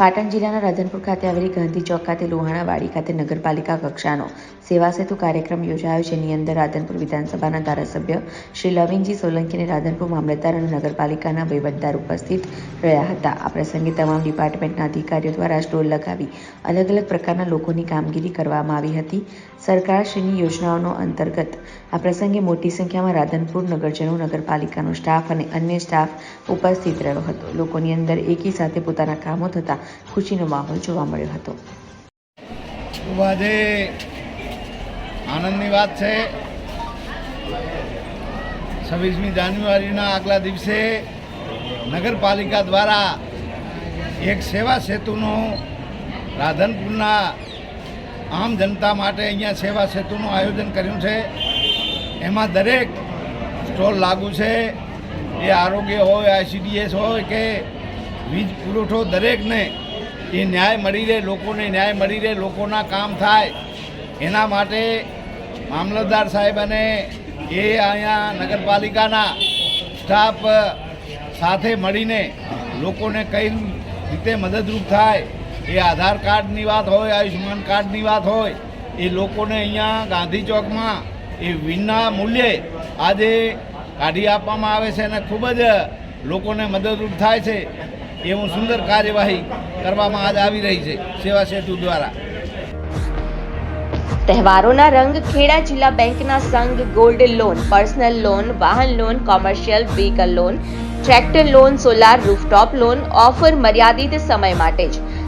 પાટણ જિલ્લાના રાધનપુર ખાતે આવેલી ગાંધી ચોક ખાતે લોહાણાવાડી ખાતે નગરપાલિકા કક્ષાનો સેવા સેતુ કાર્યક્રમ યોજાયો, જેની અંદર રાધનપુર વિધાનસભાના ધારાસભ્ય શ્રી લવિનજી સોલંકીને રાધનપુર મામલતદાર અને નગરપાલિકાના વહીવટદાર ઉપસ્થિત રહ્યા હતા. આ પ્રસંગે તમામ ડિપાર્ટમેન્ટના અધિકારીઓ દ્વારા સ્ટોલ લગાવી અલગ અલગ પ્રકારના લોકોની કામગીરી કરવામાં આવી હતી. સરકારશ્રીની યોજનાઓનો અંતર્ગત. આ પ્રસંગે મોટી સંખ્યામાં રાધનપુર નગરજનો, નગરપાલિકાનો સ્ટાફ અને અન્ય સ્ટાફ ઉપસ્થિત રહ્યો હતો. લોકોની અંદર એકી સાથે પોતાના કામો થતાં ખુશીનો માહોલ જોવા મળ્યો હતો. આનંદની વાત છે. છવ્વીસમી જાન્યુઆરીના આગલા દિવસે નગરપાલિકા દ્વારા એક સેવા સેતુનો રાધનપુરના આમ જનતા માટે અહીંયા સેવા સેતુનું આયોજન કર્યું છે. એમાં દરેક સ્ટોલ લાગુ છે. એ આરોગ્ય હોય, આઈસીડીએસ હોય કે વીજ પુરવઠો દરેકને એ ન્યાય મળી રહે, લોકોને ન્યાય મળી રહે, લોકોના કામ થાય. એના માટે મામલતદાર સાહેબ અને એ અહીંયા નગરપાલિકાના સ્ટાફ સાથે મળીને લોકોને કઈ રીતે મદદરૂપ થાય એ આધાર કાર્ડની વાત હોય, આયુષ્યમાન કાર્ડની વાત હોય, એ લોકોને અહીંયા ગાંધી ચોકમાં એ વિના મૂલ્યે આજે કાઢી આપવામાં આવે છે અને ખૂબ જ લોકોને મદદરૂપ થાય છે એવું સુંદર કાર્યવાહી કરવામાં આજ આવી રહી છે સેવા સેતુ દ્વારા. તહેવારોના રંગ ખેડા જિલ્લા બેંકના સંઘ ગોલ્ડ લોન, પર્સનલ લોન, વાહન loan, commercial vehicle loan, tractor loan, solar rooftop loan, offer મર્યાદિત સમય માટે જ.